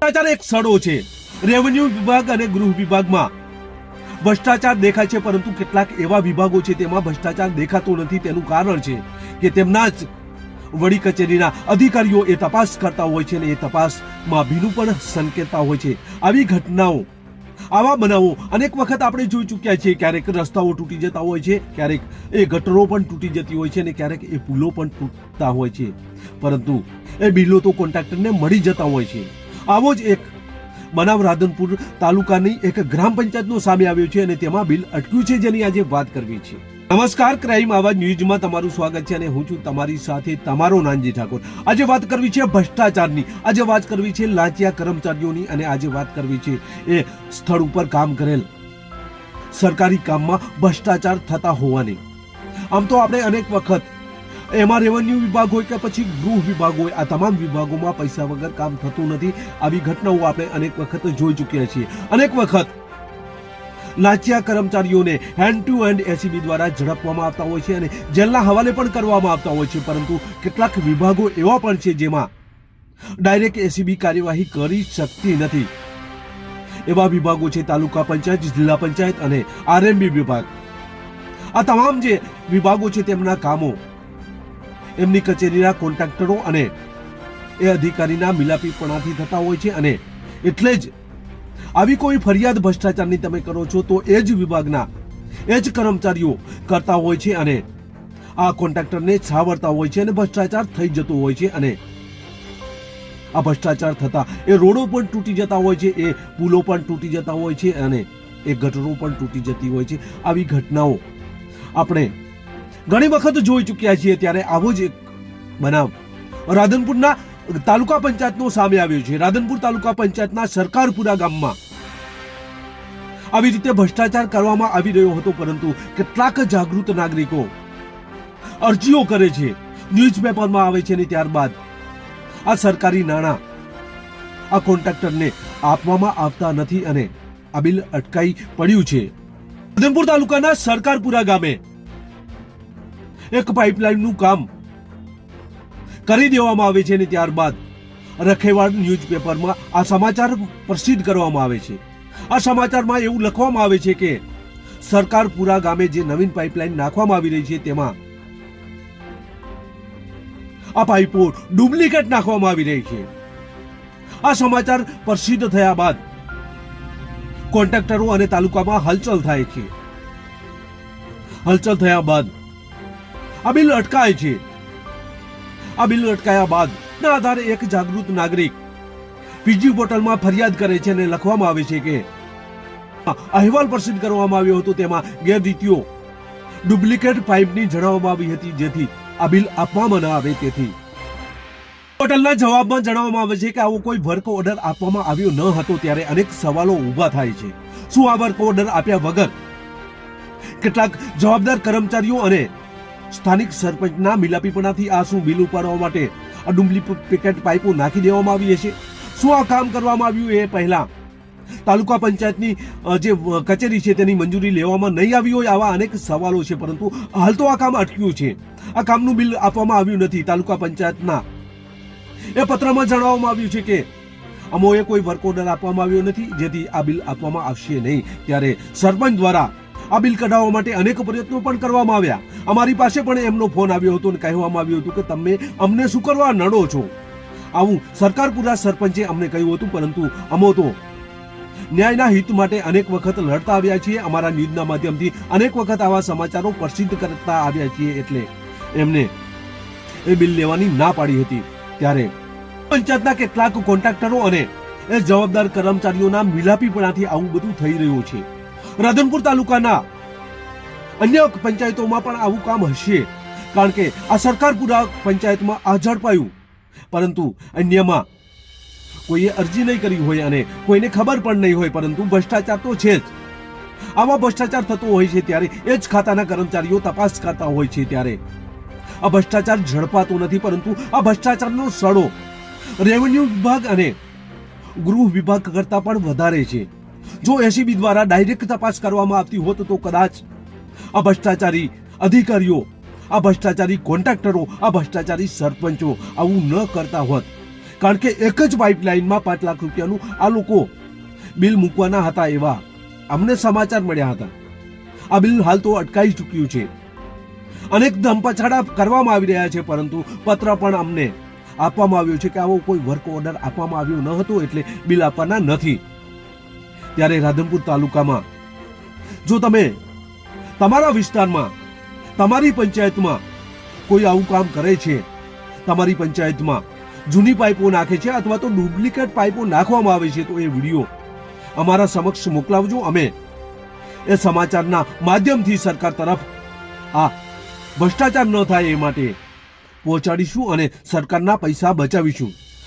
ભ્રષ્ટાચાર એક સડો છે. રેવન્યુ વિભાગ અને ગૃહ વિભાગમાં. ભ્રષ્ટાચાર દેખાય છે, પરંતુ કેટલાક એવા વિભાગો છે, તેમાં ભ્રષ્ટાચાર દેખાતો નથી. તેનું કારણ છે કે તેમના જ વડી કચેરીના અધિકારીઓ એ તપાસ કરતા હોય છે અને એ તપાસમાં ભીનું પણ સંકેતતા હોય છે. આવી ઘટનાઓ, આવા બનાવો અનેક વખત આપણે જોઈ ચૂક્યા છીએ. ક્યારેક રસ્તાઓ તૂટી જતા હોય છે, ક્યારેક એ ગટરો પણ તૂટી જતી હોય છે અને ક્યારેક એ પુલો પણ તૂટતા હોય છે. પરંતુ એ બિલો તો કોન્ટ્રાક્ટરને મળી જતા હોય છે. આવો જ એક. બનાવ રાધનપુર તાલુકાની એક ગ્રામ પંચાયતનો સામે આવ્યો છે અને તેમાં બિલ અટક્યું છે જેની આજે વાત કરવી છે. નમસ્કાર, ક્રાઇમ આવાજ ન્યૂઝમાં તમારું સ્વાગત છે અને હું છું તમારી સાથે તમારો નાનજી ઠાકોર. આજે વાત કરવી છે ભ્રષ્ટાચારની. આજે વાત કરવી છે લાંચિયા કર્મચારીઓની અને આજે વાત કરવી છે એ સ્થળ ઉપર કામ કરેલ સરકારી કામમાં ભ્રષ્ટાચાર થતા હોવાની. આમ તો આપણે અનેક વખત એમાં રેવન્યુ વિભાગ હોય કે પછી ગૃહ વિભાગ હોય, આ તમામ વિભાગોમાં પૈસા વગર કામ થતું નથી. આવી ઘટનાઓ આપણે અનેક વખત જોઈ ચૂક્યા છીએ. અનેક વખત લાંચિયા કર્મચારીઓને હેન્ડ ટુ હેન્ડ એસીબી દ્વારા ઝડપવામાં આવતા હોય છે અને જેલના હવાલે પણ કરવામાં આવતા હોય છે, પરંતુ કેટલાક વિભાગો એવા પણ છે જેમાં ડાયરેક્ટ એસીબી કાર્યવાહી કરી શકતી નથી. એવા વિભાગો છે તાલુકા પંચાયત, જિલ્લા પંચાયત અને આરએમબી વિભાગ. આ તમામ જે વિભાગો છે તેમના કામો એમની કચેરીના કોન્ટ્રાક્ટરો અને એ અધિકારીના મિલાપીપણાથી થતા હોય છે અને એટલે જ આવી કોઈ ફરિયાદ ભ્રષ્ટાચારની તમે કરો છો તો એ જ વિભાગના એ જ કર્મચારીઓ કરતા હોય છે અને આ કોન્ટ્રાક્ટરને છાવરતા હોય છે અને ભ્રષ્ટાચાર થઈ જતો હોય છે અને આ ભ્રષ્ટાચાર થતા એ રોડો પણ તૂટી જતા હોય છે, એ પુલો પણ તૂટી જતા હોય છે અને એ ગટરો પણ તૂટી જતી હોય છે. આવી ઘટનાઓ આપણે ઘણી વખત જોઈ ચૂક્યા છીએ ત્યારે આવો જ એક બનાવ. રાધનપુરના તાલુકા પંચાયતનો સામે આવ્યો છે. રાધનપુર તાલુકા પંચાયતના સરકારપુરા ગામમાં આવી રીતે ભ્રષ્ટાચાર કરવામાં આવી રહ્યો હતો, પરંતુ કેટલાક જાગૃત નાગરિકો અરજીઓ કરે છે. ન્યૂઝપેપરમાં આવે છે અને ત્યારબાદ આ સરકારી નાણાં આ કોન્ટ્રાક્ટરને આપવામાં આવતા નથી અને આ બિલ અટકાઈ પડ્યું છે. રાધનપુર તાલુકાના સરકારપુરા ગામે એક પાઇપલાઇનનું કામ કરી દેવામાં આવે છે અને ત્યારબાદ રખેવાડ ન્યૂઝપેપરમાં આ સમાચાર પ્રસિદ્ધ કરવામાં આવે છે. આ સમાચારમાં એવું લખવામાં આવે છે કે સરકારપુરા ગામે જે નવીન પાઇપલાઇન નાખવામાં આવી રહી છે તેમાં આ પાઇપો ડુપ્લિકેટ નાખવામાં આવી રહી છે. આ સમાચાર પ્રસિદ્ધ થયા બાદ કોન્ટ્રાક્ટરો અને તાલુકામાં હલચલ થાય છે. હલચલ થયા બાદ આ બિલ અટકાય છે. આ બિલ અટકાયા બાદ ના આધારે એક જાગૃત નાગરિક પીજી પોર્ટલમાં ફરિયાદ કરે છે અને લખવામાં આવે છે કે અહેવાલ પ્રસિદ્ધ કરવામાં આવ્યો હતો તેમાં ગેરરીતિઓ ડુપ્લિકેટ પાઇપની જણાવવામાં આવી હતી જેથી આ બિલ આપવામાં ન આવે તેથી. પોર્ટલના જવાબમાં જણાવવામાં આવે છે કે આવો કોઈ વર્ક ઓર્ડર આપવામાં આવ્યો ન હતો ત્યારે અનેક સવાલો ઊભા થાય છે. શું આ વર્ક ઓર્ડર આપ્યા વગર? કેટલાક જવાબદાર કર્મચારીઓ અને સ્થાનિક સરપંચના મિલાપીપણાથી આ શું બિલ ઉપાડવા માટે આ ડુપ્લિકેટ પાઇપો નાખી દેવામાં આવી છે શું આ કામ કરવામાં આવ્યું એ પહેલા તાલુકા પંચાયતની જે કચેરી છે તેની મંજૂરી લેવામાં નહીં આવી હોય આવા અનેક સવાલો છે, પરંતુ હાલ તો આ કામ અટક્યું છે. આ કામનું બિલ આપવામાં આવ્યું નથી. તાલુકા પંચાયતના એ પત્રમાં જણાવવામાં આવ્યું છે કે અમોએ કોઈ વર્ક ઓર્ડર આપવામાં આવ્યો નથી, જેથી આ બિલ આપવામાં આવશે નહીં. ત્યારે સરપંચ દ્વારા આ બિલ કઢાવવા માટે અનેક પ્રયત્નો પણ કરવામાં આવ્યા. અમારી પાસે પણ એમનો ફોન આવ્યો હતો અને કહેવામાં આવ્યું હતું કે તમે અમને શું કરવા નડો છો? આવું સરકારપુરા સરપંચે અમને કહ્યું હતું, પરંતુ અમો તો ન્યાયના હિત માટે અનેક વખત લડતા આવ્યા છીએ. અમારા ન્યૂઝના માધ્યમથી અનેક વખત આવા સમાચારો પ્રસિદ્ધ કરતા આવ્યા છીએ એટલે એમને એ બિલ લેવાની ના પાડી હતી. ત્યારે પંચાયતના કેટલાક કોન્ટ્રાક્ટરો અને એ જવાબદાર કર્મચારીઓના મિલાપીપણાથી આવું બધું થઈ રહ્યું છે. રાધનપુર તાલુકાના અન્ય પંચાયતોમાં પણ આવું કામ હશે. કારણ કે આ સરકારપુરા પંચાયતમાં આ ઝડપાયું પરંતુ અન્યમાં કોઈએ અરજી નહીં કરી હોય અને કોઈને ખબર પણ નહીં હોય, પરંતુ ભ્રષ્ટાચાર તો છે જ. આવા ભ્રષ્ટાચાર થતો હોય છે ત્યારે એ જ ખાતાના કર્મચારીઓ તપાસ કરતા હોય છે ત્યારે. આ ભ્રષ્ટાચાર ઝડપાતો નથી, પરંતુ આ ભ્રષ્ટાચારનો સડો રેવન્યુ વિભાગ અને ગૃહ વિભાગ કરતાં પણ વધારે છે. જો એસીબી દ્વારા ડાયરેક્ટ તપાસ કરવામાં આવતી હોત તો કદાચ આ ભ્રષ્ટાચારી અધિકારીઓ, આ ભ્રષ્ટાચારી કોન્ટ્રાક્ટરો, આ ભ્રષ્ટાચારી સરપંચો આવું ન કરતા હોત. કારણ કે એક જ પાઇપલાઇનમાં પાંચ લાખ રૂપિયાનું આ લોકો બિલ મૂકવાના હતા એવા અમને સમાચાર મળ્યા હતા. આ બિલ હાલ તો અટકાઈ ચૂક્યું છે. અનેક ધમપછાડા કરવામાં આવી રહ્યા છે, પરંતુ પત્ર પણ અમને આપવામાં આવ્યો છે કે આવો કોઈ વર્ક ઓર્ડર આપવામાં આવ્યો ન હતો એટલે બિલ આપવાના નથી. ત્યારે રાધનપુર તાલુકામાં. જો તમે તમારા વિસ્તારમાં, તમારી પંચાયતમાં કોઈ આવું કામ કરે છે, તમારી પંચાયતમાં જૂની પાઇપો નાખે છે અથવા તો ડુપ્લિકેટ પાઇપો નાખવામાં આવે છે, તો એ વીડિયો અમારા સમક્ષ મોકલાવજો. અમે એ સમાચારના માધ્યમથી સરકાર તરફ આ ભ્રષ્ટાચાર ન થાય એ માટે પહોંચાડીશું અને સરકારના પૈસા બચાવીશું.